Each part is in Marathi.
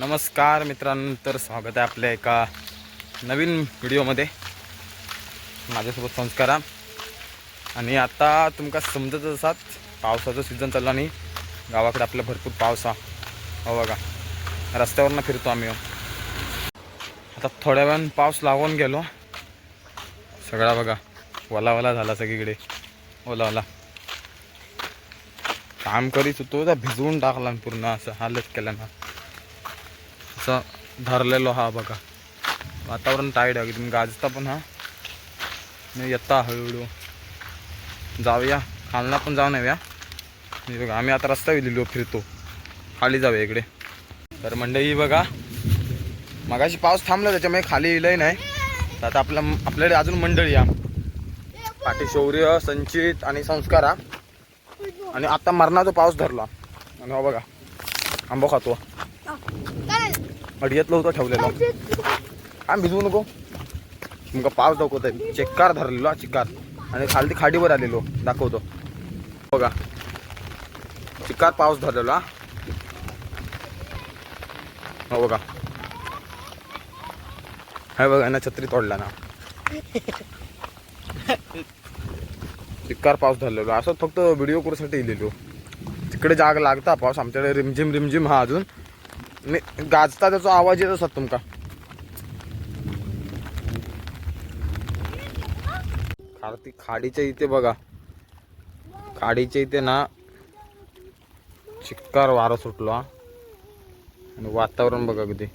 नमस्कार मित्रांनो तर स्वागत आहे आपल्या एका नवीन व्हिडिओमध्ये. माझ्यासोबत संस्कारा. आणि आता तुमका समजत असात पावसाचं सीझन चालला आणि गावाकडे आपलं भरपूर पाऊस हा हो बघा रस्त्यावरनं फिरतो आम्ही हो. आता थोड्या वेळानं पाऊस लागून गेलो. सगळा बघा ओलावाला झाला सगळीकडे. ओलावाला. काम करीत होतो त्या भिजवून टाकला पूर्ण असं हालत केला ना असं धरलेलो हा बघा. वातावरण टाईट आहे. एकदम गाजता पण हा. नाही येता हळूहळू. जाऊया. खालना पण जाऊन येऊया. हे बघा आम्ही आता रस्ता लिहिलो फिरतो. खाली जाऊया इकडे. तर मंडई बघा मगाशी पाऊस थांबला त्याच्यामुळे खाली येलंय नाही. तर आता आपल्या आपल्याकडे अजून मंडळी या. पाठी शौर्य संचित आणि संस्कारा. आणि आता मरणाचा पाऊस धरला. आणि हो बघा आंबो खातो. अडग्यातलं होतं ठेवलेलं. आम्ही भिजवू नको. तुमका पाऊस दाखवत आहे चिक्कार धरलेलो चिक्कार. आणि खालती खाडीवर आलेलो दाखवतो. बघा. चिक्कार पाऊस धरलेलो हा. हो बघा. हे बघा ना छत्री तोडला ना. चिक्कार पाऊस धरलेलो. असं फक्त व्हिडिओ करूसाठी इलेलो. तिकडे जाग लागता पाऊस आमच्याकडे रिमझिम रिमझिम हा अजून. मी गाजता त्याचा आवाज येत असतात तुमका खारती खाडीच्या इथे बघा. खाडीच्या इथे ना चिक्कार वारा सुटलो. आणि वातावरण बघा कधी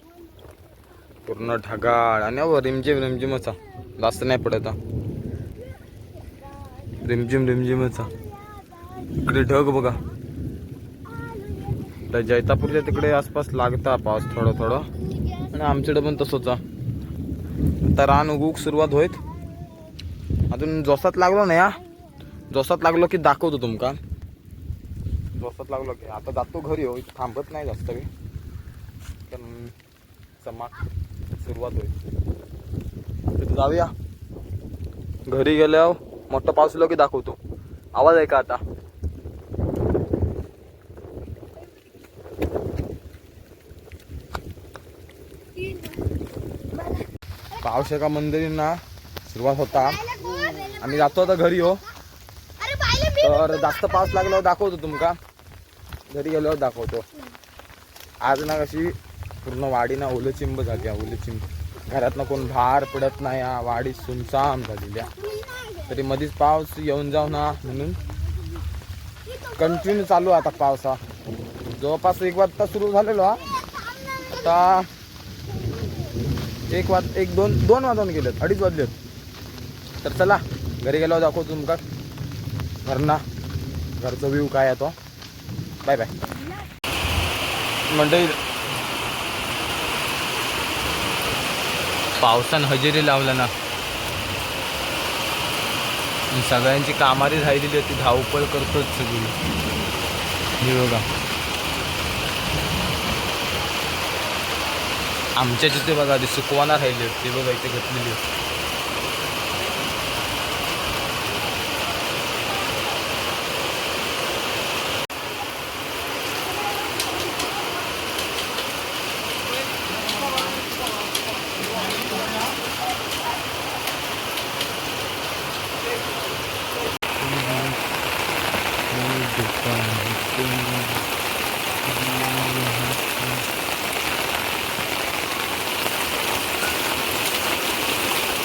पूर्ण ढगाळ. आणि अहो रिमझिम रिमझिमच हा. जास्त नाही पडत रिमझिम रिमझिमच इकडे ढग बघा. त्या जैतापूरच्या तिकडे आसपास लागता पाऊस थोडं थोडं. आणि आमच्याकडे पण तसंच आता रान उगूक सुरुवात होईत अजून जोसात लागलो ना या जोसात लागलो की दाखवतो तुमका. जोसात लागलो की आता जातो घरी हो थांबत नाही जास्त काही. पण चमाक सुरुवात होईल. तिथं जाऊया. घरी गेल्यावर मोठा पाऊस आलो की दाखवतो. आवाज आहे का आता. पावशेका एका मंदिरींना सुरुवात होता. आम्ही जातो आता घरी हो. तर जास्त पाऊस लागल्यावर दाखवतो तुमका. घरी गेल्यावर दाखवतो. आज ना कशी पूर्ण वाडी ना ओले चिंब झाली आहे, ओले चिंब घरातनं कोण बाहेर पडत नाही हा वाडी सुनसाम झालेली आहे. तरी मध्येच पाऊस येऊन जाऊ ना म्हणून. कंटिन्यू चालू आहे आता पावसा. जवळपास एक वाजता सुरू झालेलो हा. आता एक वाज एक दोन दोन वाजून गेलेत अडीच वाजलेत. तर चला घरी गेल्यावर दाखवतो तुमका. घरना घरचा व्ह्यू काय आहे तो. बाय बाय म्हणते पावसान हजेरी लावला ना. सगळ्यांची कामारी झालेली होती धावपळ करतोच सगळी. बघा. आमच्या जिथे बघा ते सुकवाना राहिले ते बघा इथे घेतलेली होती.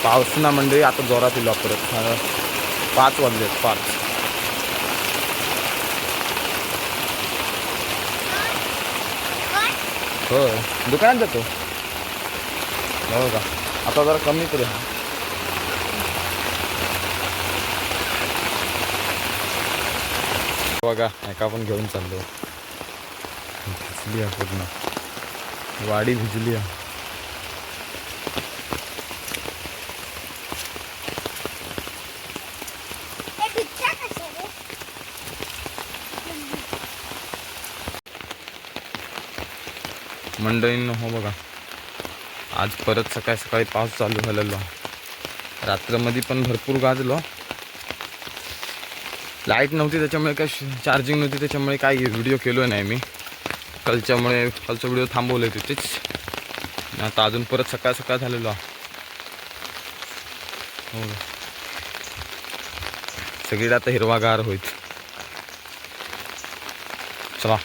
पाऊस ना म्हणजे आता जोरात येईल परत पाच वाजले पाच. हो दुकानात जातो. हो का? आता जरा कमी तरी हा बघा एका पण घेऊन चाललो. भिजली आहे पूर्ण. वाडी भिजली आहे. मंडळींनो हो बघा. आज परत सकाळी सकाळी पाऊस चालू झालेलो. रात्रमध्ये पण भरपूर गाजलो. लाइट नव्हती त्याच्यामुळे काय चार्जिंग नव्हती त्याच्यामुळे काय व्हिडिओ केलो नाही मी. कालच्यामुळे कालचा व्हिडिओ थांबवले होते तेच. आता अजून परत सकाळ सकाळ झालेलो. हो. सगळीकडे आता हिरवागार होईल चला.